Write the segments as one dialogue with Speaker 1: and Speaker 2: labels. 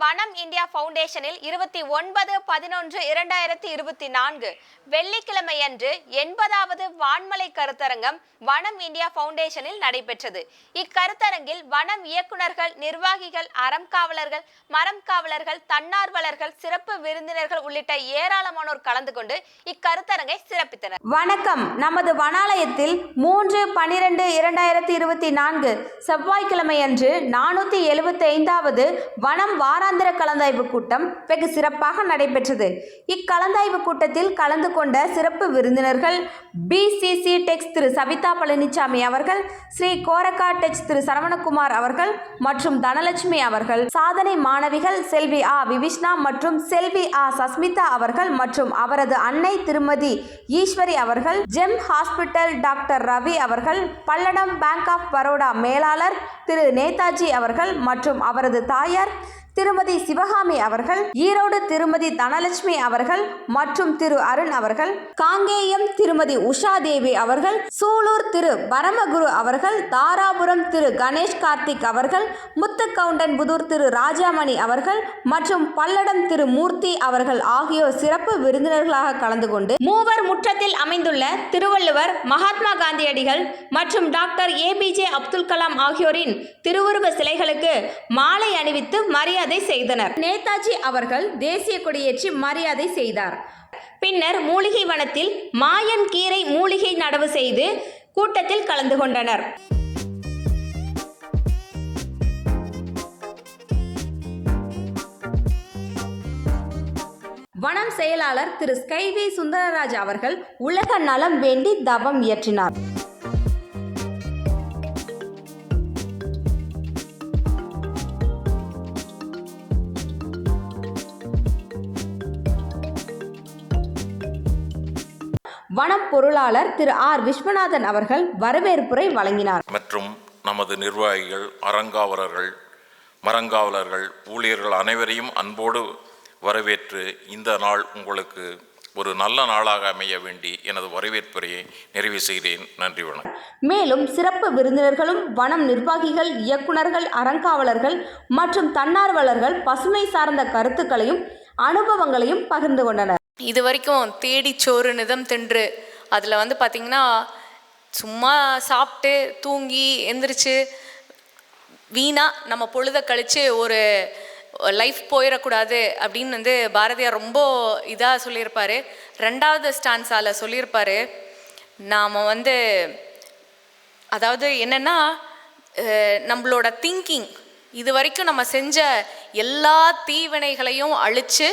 Speaker 1: வனம் இந்தியா ஃபவுண்டேஷனில் இருபத்தி ஒன்பது பதினொன்று இரண்டாயிரத்தி இருபத்தி நான்கு வெள்ளிக்கிழமையன்று எண்பதாவது வான்மலை கருத்தரங்கம் வனம் இந்தியா ஃபவுண்டேஷனில் நடைபெற்றது. இக்கருத்தரங்கில் வனம் இயக்குநர்கள் நிர்வாகிகள் அறம் காவலர்கள் மரம் காவலர்கள் தன்னார்வலர்கள் சிறப்பு விருந்தினர்கள் உள்ளிட்ட ஏராளமானோர் கலந்து கொண்டு இக்கருத்தரங்கை சிறப்பித்தனர்.
Speaker 2: வணக்கம். நமது வனாலயத்தில் மூன்று பனிரெண்டு இரண்டாயிரத்தி இருபத்தி நான்கு செவ்வாய்க்கிழமையன்று நானூற்றி எழுபத்தி ஐந்தாவது வனம் வாராந்திர கலந்தாய்வு கூட்டம் வெகு சிறப்பாக நடைபெற்றது. இக்கலந்தாய்வு கூட்டத்தில் கலந்து கொண்ட சிறப்பு விருந்தினர்கள் பிசிசி டெக்ஸ் திரு சவிதா பழனிசாமி அவர்கள் ஸ்ரீ கோரக்கா டெக்ஸ் திரு சரவணகுமார் அவர்கள் மற்றும் தனலட்சுமி அவர்கள் சாதனை மாணவிகள் செல்வி ஆ விவிஷ்ணா மற்றும் செல்வி ஆ சஸ்மிதா அவர்கள் மற்றும் அவரது அன்னை திருமதி ஈஸ்வரி அவர்கள் ஜெம் ஹாஸ்பிட்டல் டாக்டர் ரவி அவர்கள் பல்லடம் பேங்க் ஆஃப் பரோடா மேலாளர் திரு நேதாஜி அவர்கள் மற்றும் அவரது தாயார் திருமதி சிவகாமி அவர்கள் ஈரோடு திருமதி தனலட்சுமி அவர்கள் மற்றும் திரு அருண் அவர்கள் காங்கேயம் திருமதி உஷா தேவி அவர்கள் சூலூர் திரு பரமகுரு அவர்கள் தாராபுரம் திரு கணேஷ் கார்த்திக் அவர்கள் முத்துக்கவுண்டன் புதூர் திரு ராஜாமணி அவர்கள் மற்றும் பல்லடம் திரு மூர்த்தி அவர்கள் ஆகியோர் சிறப்பு விருந்தினர்களாக கலந்து கொண்டு மூவர் முற்றத்தில் அமைந்துள்ள திருவள்ளுவர் மகாத்மா காந்தியடிகள் மற்றும் டாக்டர் ஏபிஜே அப்துல் கலாம் ஆகியோரின் திருவுருவ சிலைகளுக்கு மாலை அணிவித்து மரியாதை செய்தனர். நேதாஜி அவர்கள் தேசிய கொடியேற்றி மரியாதை செய்தார். பின்னர் மூலிகை வனத்தில் மாயன் கீரை மூலிகை நடவு செய்து கூட்டத்தில் கலந்து கொண்டனர். வனம் செயலாளர் திரு. ஸ்கைவே சுந்தரராஜ் அவர்கள் உலக நலம் வேண்டி தவம் இயற்றினார். வனம் பொருளாளர் திரு ஆர். விஸ்வநாதன் அவர்கள் வரவேற்புரை வழங்கினார்.
Speaker 3: மற்றும் நமது நிர்வாகிகள் அறங்காவலர்கள் மரங்காவலர்கள் ஊழியர்கள் அனைவரையும் அன்போடு வரவேற்று இந்த நாள் உங்களுக்கு ஒரு நல்ல நாளாக அமைய வேண்டி எனது வரவேற்புரையை நிறைவு செய்கிறேன். நன்றி வணக்கம்.
Speaker 2: மேலும் சிறப்பு விருந்தினர்களும் வனம் நிர்வாகிகள் இயக்குனர்கள் அறங்காவலர்கள் மற்றும் தன்னார்வலர்கள் பசுமை சார்ந்த கருத்துக்களையும் அனுபவங்களையும் பகிர்ந்து கொண்டனர்.
Speaker 4: இது வரைக்கும் தேடி சோறு நிதம் தின்று. அதில் வந்து பார்த்திங்கன்னா சும்மா சாப்பிட்டு தூங்கி எந்திரிச்சு வீணாக நம்ம பொழுத கழித்து ஒரு லைஃப் போயிடக்கூடாது அப்படின்னு வந்து பாரதியார் ரொம்ப இதாக சொல்லியிருப்பார். ரெண்டாவது ஸ்டான்ஸால் சொல்லியிருப்பார். நாம் வந்து அதாவது என்னென்னா நம்மளோட திங்கிங் இது வரைக்கும் நம்ம செஞ்ச எல்லா தீவினைகளையும் அழித்து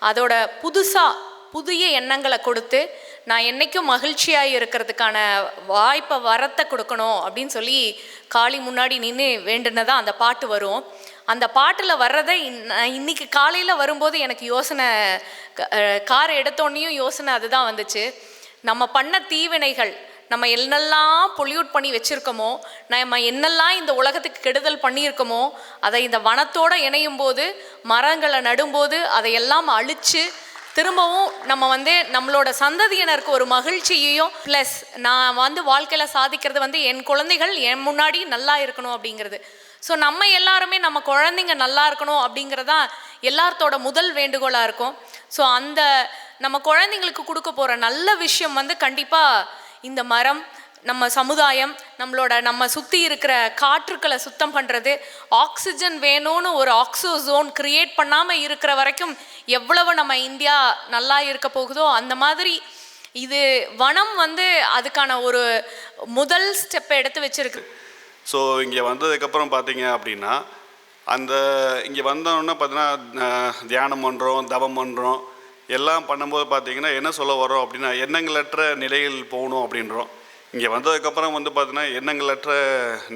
Speaker 4: அதோட புதுசாக புதிய எண்ணங்களை கொடுத்து நான் என்னைக்கும் மகிழ்ச்சியாக இருக்கிறதுக்கான வாய்ப்பை வரத்தை கொடுக்கணும் அப்படின்னு சொல்லி காளி முன்னாடி நின்று வேண்டுனதான் அந்த பாட்டு வரும். அந்த பாட்டில் வர்றதை இன்- இன்னைக்கு காலையில் வரும்போது எனக்கு யோசனை கார் எடுத்தோன்னையும் யோசனை அதுதான் வந்துச்சு. நம்ம பண்ண தீவினைகள் நம்ம என்னெல்லாம் பொல்யூட் பண்ணி வச்சுருக்கோமோ நம்ம என்னெல்லாம் இந்த உலகத்துக்கு கெடுதல் பண்ணியிருக்கோமோ அதை இந்த வனத்தோடு இணையும் போது மரங்களை நடும்போது அதையெல்லாம் அழித்து திரும்பவும் நம்ம வந்து நம்மளோட சந்ததியினருக்கு ஒரு மகிழ்ச்சியையும் ப்ளஸ் நான் வந்து வாழ்க்கையில் சாதிக்கிறது வந்து என் குழந்தைகள் என் முன்னாடி நல்லா இருக்கணும் அப்படிங்கிறது. ஸோ நம்ம எல்லாருமே நம்ம குழந்தைங்க நல்லா இருக்கணும் அப்படிங்கிறதான் எல்லாத்தோட முதல் வேண்டுகோளாக இருக்கும். ஸோ அந்த நம்ம குழந்தைங்களுக்கு கொடுக்க போகிற நல்ல விஷயம் வந்து கண்டிப்பாக இந்த மரம் நம்ம சமுதாயம் நம்மளோட நம்ம சுற்றி இருக்கிற காற்றுக்களை சுத்தம் பண்ணுறது ஆக்சிஜன் வேணும்னு ஒரு ஆக்சோசோன் கிரியேட் பண்ணாமல் இருக்கிற வரைக்கும் எவ்வளவு நம்ம இந்தியா நல்லா இருக்க போகுதோ அந்த மாதிரி இது வனம் வந்து அதுக்கான ஒரு முதல் ஸ்டெப்பை எடுத்து வச்சிருக்கு.
Speaker 5: ஸோ இங்கே வந்ததுக்கப்புறம் பார்த்தீங்க அப்படின்னா அந்த இங்கே வந்தோன்னே பார்த்தீங்கன்னா தியானம் பண்ணுறோம் தவம் பண்ணுறோம் எல்லாம் பண்ணும்போது பார்த்தீங்கன்னா என்ன சொல்ல வரோம் அப்படின்னா எண்ணங்களற்ற நிலையில் போகணும் அப்படின்றோம். இங்கே வந்ததுக்கப்புறம் வந்து பார்த்தீங்கன்னா எண்ணங்களற்ற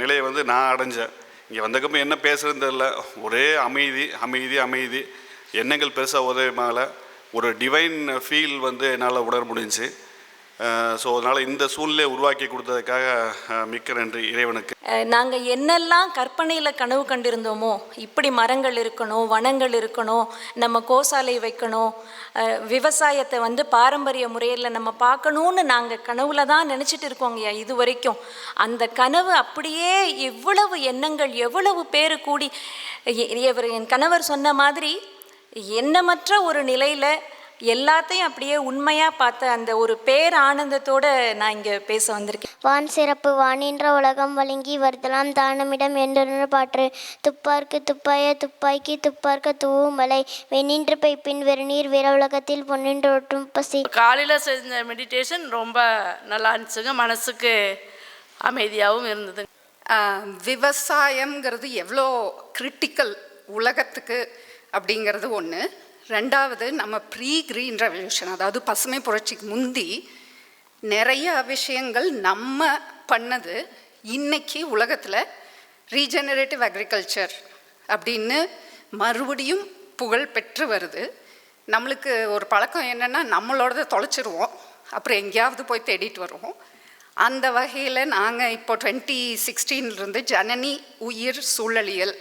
Speaker 5: நிலையை வந்து நான் அடைஞ்சேன். இங்கே வந்ததுக்கப்புறம் என்ன பேசுகிறது தெரில ஒரே அமைதி அமைதி அமைதி. எண்ணங்கள் பெருசாக உதவி மேலே ஒரு டிவைன் ஃபீல் வந்து என்னால் உணர முடிஞ்சுச்சு ஸோ அதனால் இந்த சூழ்நிலையை உருவாக்கி கொடுத்ததுக்காக மிக்க நன்றி இறைவனுக்கு.
Speaker 6: நாங்கள் என்னெல்லாம் கற்பனையில் கனவு கண்டிருந்தோமோ இப்படி மரங்கள் இருக்கணும் வனங்கள் இருக்கணும் நம்ம கோசாலை வைக்கணும் விவசாயத்தை வந்து பாரம்பரிய முறையில் நம்ம பார்க்கணுன்னு நாங்கள் கனவுல தான் நினச்சிட்டு இருக்கோங்கய்யா இது வரைக்கும். அந்த கனவு அப்படியே எவ்வளவு எண்ணங்கள் எவ்வளவு பேர் கூடி இவர் என் கணவர் சொன்ன மாதிரி எண்ணமற்ற ஒரு நிலையில் எல்லாத்தையும் அப்படியே உண்மையாக பார்த்த அந்த ஒரு பேர் ஆனந்தத்தோடு நான் இங்கே பேச வந்திருக்கேன்.
Speaker 7: வான் சிறப்பு வானின்ற உலகம் வழங்கி வருதலாம் தானமிடம் என்றொன்று பாற்று. துப்பார்க்கு துப்பாய துப்பாக்கி துப்பார்க்க தூவும் மலை வெண்ணின்று பைப்பின் வெறுநீர் வீர உலகத்தில் பொன்னின்று ஒட்டும் பசி.
Speaker 8: காலையில் செஞ்ச மெடிடேஷன் ரொம்ப நல்லா இருந்துச்சுங்க. மனசுக்கு அமைதியாகவும் இருந்தது.
Speaker 9: விவசாயம்ங்கிறது எவ்வளோ கிரிட்டிக்கல் உலகத்துக்கு அப்படிங்கிறது ஒன்று ரெண்டாவது நம்ம ப்ரீ க்ரீன் ரெவல்யூஷன் அதாவது பசுமை புரட்சிக்கு முந்தி நிறைய விஷயங்கள் நம்ம பண்ணது இன்னைக்கு உலகத்தில் ரீஜெனரேட்டிவ் அக்ரிகல்ச்சர் அப்படின்னு மறுபடியும் புகழ் பெற்று வருது. நம்மளுக்கு ஒரு பழக்கம் என்னென்னா நம்மளோடதை தொலைச்சிருவோம். அப்புறம் எங்கேயாவது போய் தேடிட்டு வருவோம். அந்த வகையில் நாங்கள் இப்போ டுவெண்ட்டி சிக்ஸ்டீன்லேருந்து ஜனனி உயிர் சூழலியல்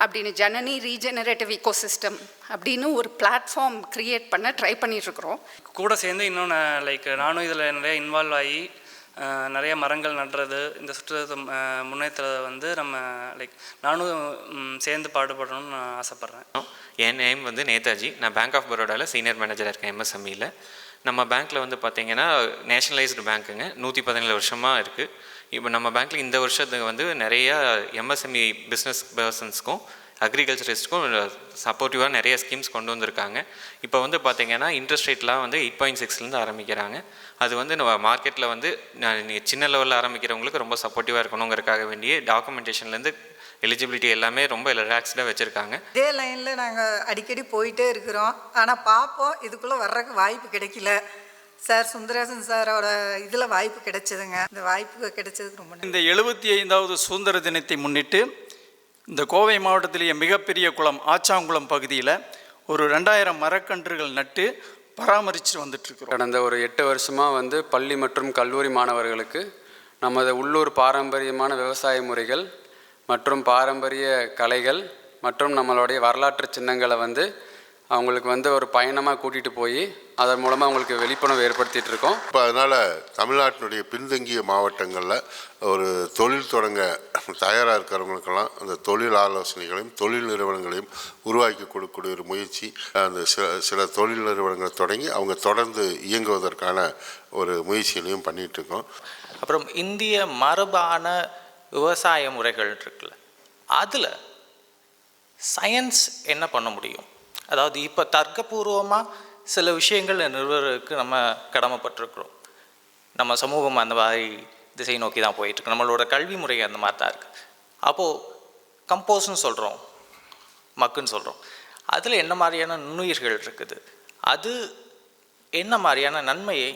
Speaker 9: அப்படின்னு ஜனனி ரீஜெனரேட்டிவ் ecosystem அப்படின்னு ஒரு பிளாட்ஃபார்ம் க்ரியேட் பண்ண ட்ரை பண்ணிகிட்ருக்குறோம்
Speaker 10: கூட சேர்ந்து இன்னும் நான் லைக் நானும் இதில் நிறைய இன்வால்வ் ஆகி நிறைய மரங்கள் நடுறது இந்த சுற்றுலா முன்னேற்றத்தை வந்து நம்ம லைக் நானும் சேர்ந்து பாடுபடணும்னு நான் ஆசைப்பட்றேன்.
Speaker 11: என் நேம் வந்து நேதாஜி. நான் பேங்க் ஆஃப் பரோடாவில் சீனியர் மேனேஜராக இருக்கேன் எம்எஸ்எம்இயில் நம்ம பேங்க்கில் வந்து பார்த்தீங்கன்னா நேஷனலைஸ்டு பேங்க்குங்க நூற்றி பதினேழு வருஷமாக இருக்குது இப்போ நம்ம பேங்க்கில் இந்த வருஷத்துக்கு வந்து நிறைய எம்எஸ்எம்இ பிஸ்னஸ் பர்சன்ஸ்க்கும் அக்ரிகல்ச்சரிஸ்ட்க்கும் சப்போர்ட்டிவாக நிறைய ஸ்கீம்ஸ் கொண்டு வந்திருக்காங்க. இப்போ வந்து பார்த்தீங்கன்னா இன்ட்ரெஸ்ட் ரேட்லாம் வந்து எயிட் பாயிண்ட் சிக்ஸ்லேருந்து ஆரம்பிக்கிறாங்க. அது வந்து நம்ம மார்க்கெட்டில் வந்து நான் சின்ன லெவலில் ஆரம்பிக்கிறவங்களுக்கு ரொம்ப சப்போர்ட்டிவாக இருக்கணுங்கிறக்காக வேண்டிய டாக்குமெண்டேஷன்லேருந்து எலிஜிபிலிட்டி எல்லாமே ரொம்ப ரிலாக்ஸ்டாக வச்சுருக்காங்க.
Speaker 12: இதே லைனில் நாங்கள் அடிக்கடி போயிட்டே இருக்கிறோம். ஆனால் பார்ப்போம் இதுக்குள்ளே வர்றதுக்கு வாய்ப்பு கிடைக்கல. சார் சுந்தரேசன் சாரோட இதில் வாய்ப்பு கிடைச்சதுங்க. இந்த வாய்ப்பு கிடைச்சதுக்கு ரொம்ப
Speaker 13: இந்த எழுபத்தி ஐந்தாவது சுதந்திர தினத்தை முன்னிட்டு இந்த கோவை மாவட்டத்திலேயே மிகப்பெரிய குளம் ஆச்சாங்குளம் பகுதியில் ஒரு ரெண்டாயிரம் மரக்கன்றுகள் நட்டு பராமரித்து வந்துட்டுருக்குறோம்.
Speaker 14: கடந்த ஒரு எட்டு வருஷமாக வந்து பள்ளி மற்றும் கல்லூரி மாணவர்களுக்கு நமது உள்ளூர் பாரம்பரியமான விவசாய முறைகள் மற்றும் பாரம்பரிய கலைகள் மற்றும் நம்மளுடைய வரலாற்று சின்னங்களை வந்து அவங்களுக்கு வந்து ஒரு பயணமாக கூட்டிகிட்டு போய் அதன் மூலமாக அவங்களுக்கு விழிப்புணர்வு ஏற்படுத்திட்டு இருக்கோம்.
Speaker 15: இப்போ அதனால் தமிழ்நாட்டினுடைய பின்தங்கிய மாவட்டங்களில் ஒரு தொழில் தொடங்க தயாராக இருக்கிறவங்களுக்கெல்லாம் அந்த தொழில் ஆலோசனைகளையும் தொழில் நிறுவனங்களையும் உருவாக்கி கொடுக்கக்கூடிய ஒரு முயற்சி. அந்த சில சில தொழில் நிறுவனங்களை தொடங்கி அவங்க தொடர்ந்து இயங்குவதற்கான ஒரு முயற்சிகளையும் பண்ணிகிட்டு இருக்கோம்.
Speaker 16: அப்புறம் இந்திய மரபான விவசாய முறைகள் இருக்குல்ல அதில் சயின்ஸ் என்ன பண்ண முடியும்? அதாவது இப்போ தர்க்கபூர்வமாக சில விஷயங்கள் நிறுவருக்கு நம்ம கடமைப்பட்டிருக்கிறோம். நம்ம சமூகம் அந்த மாதிரி திசை நோக்கி தான் போயிட்டுருக்கு. நம்மளோட கல்வி முறை அந்த மாதிரி தான் இருக்குது அப்போது கம்போஸ்னு சொல்கிறோம் மக்குன்னு சொல்கிறோம் அதில் என்ன மாதிரியான நுண்ணுயிர்கள் இருக்குது? அது என்ன மாதிரியான நன்மையை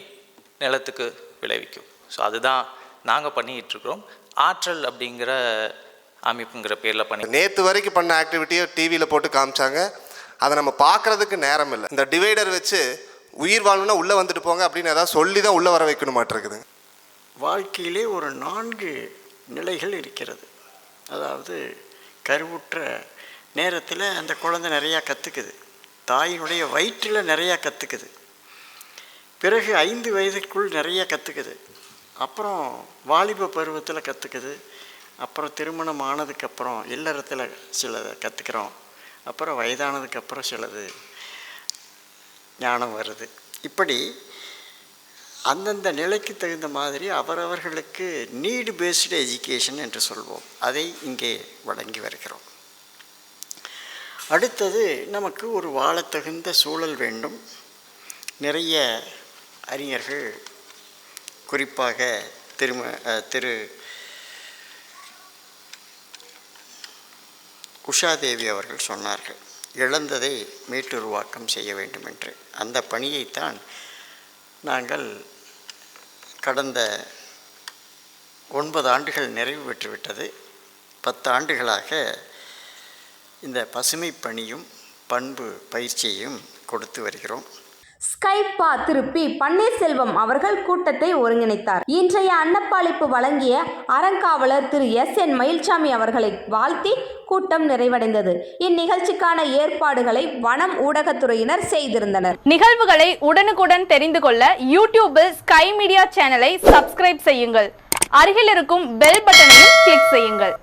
Speaker 16: நிலத்துக்கு விளைவிக்கும்? ஸோ அதுதான் நாங்கள் பண்ணிகிட்ருக்குறோம் ஆற்றல் அப்படிங்கிற அமைப்புங்கிற பேரில் பண்ணி
Speaker 17: நேற்று வரைக்கும் பண்ண ஆக்டிவிட்டியை டிவியில் போட்டு காமிச்சாங்க. அதை நம்ம பார்க்குறதுக்கு நேரம் இல்லை. இந்த டிவைடர் வச்சு உயிர் வாழணும்னா உள்ளே வந்துட்டு போங்க அப்படின்னு ஏதாவது சொல்லி தான் உள்ளே வர வைக்கணும் மாட்டிருக்குது.
Speaker 18: வாழ்க்கையிலே ஒரு நான்கு நிலைகள் இருக்கிறது. அதாவது கருவுற்ற நேரத்தில் அந்த குழந்தை நிறையா கற்றுக்குது தாயினுடைய வயிற்றில் நிறையா கற்றுக்குது பிறகு ஐந்து வயதுக்குள் நிறைய கற்றுக்குது அப்புறம் வாலிப பருவத்தில் கற்றுக்குது அப்புறம் திருமணம் ஆனதுக்கப்புறம் இல்லறத்தில் சிலதை கற்றுக்குறோம் அப்புறம் வயதானதுக்கப்புறம் சிலது ஞானம் வருது. இப்படி அந்தந்த நிலைக்கு தகுந்த மாதிரி அவரவர்களுக்கு நீடு பேஸ்டு எஜுகேஷன் என்று சொல்வோம். அதை இங்கே வழங்கி வருகிறோம். அடுத்தது நமக்கு ஒரு வாழத்தகுந்த சூழல் வேண்டும். நிறைய அறிஞர்கள் குறிப்பாக திரும திரு உஷாதேவி அவர்கள் சொன்னார்கள் இழந்ததை மீட்டுருவாக்கம் செய்ய வேண்டும் என்று அந்த பணியைத்தான் நாங்கள் கடந்த ஒன்பது ஆண்டுகள் நிறைவு பெற்றுவிட்டது. பத்து ஆண்டுகளாக இந்த பசுமை பணியும் பண்பு பயிற்சியையும் கொடுத்து வருகிறோம்.
Speaker 2: ஸ்கைப்பா திருப்பி பன்னீர்செல்வம் அவர்கள் கூட்டத்தை ஒருங்கிணைத்தார். இன்றைய அன்னப்பாளிப்பு வழங்கிய அறங்காவலர் திரு எஸ் என் மயில்சாமி அவர்களை வாழ்த்தி கூட்டம் நிறைவடைந்தது. இந்நிகழ்ச்சிக்கான ஏற்பாடுகளை வனம் ஊடகத்துறையினர் செய்திருந்தனர்.
Speaker 19: நிகழ்வுகளை உடனுக்குடன் தெரிந்து கொள்ள யூடியூபில் ஸ்கை மீடியா சேனலை சப்ஸ்கிரைப் செய்யுங்கள். அருகில் இருக்கும் பெல் பட்டனையும் கிளிக் செய்யுங்கள்.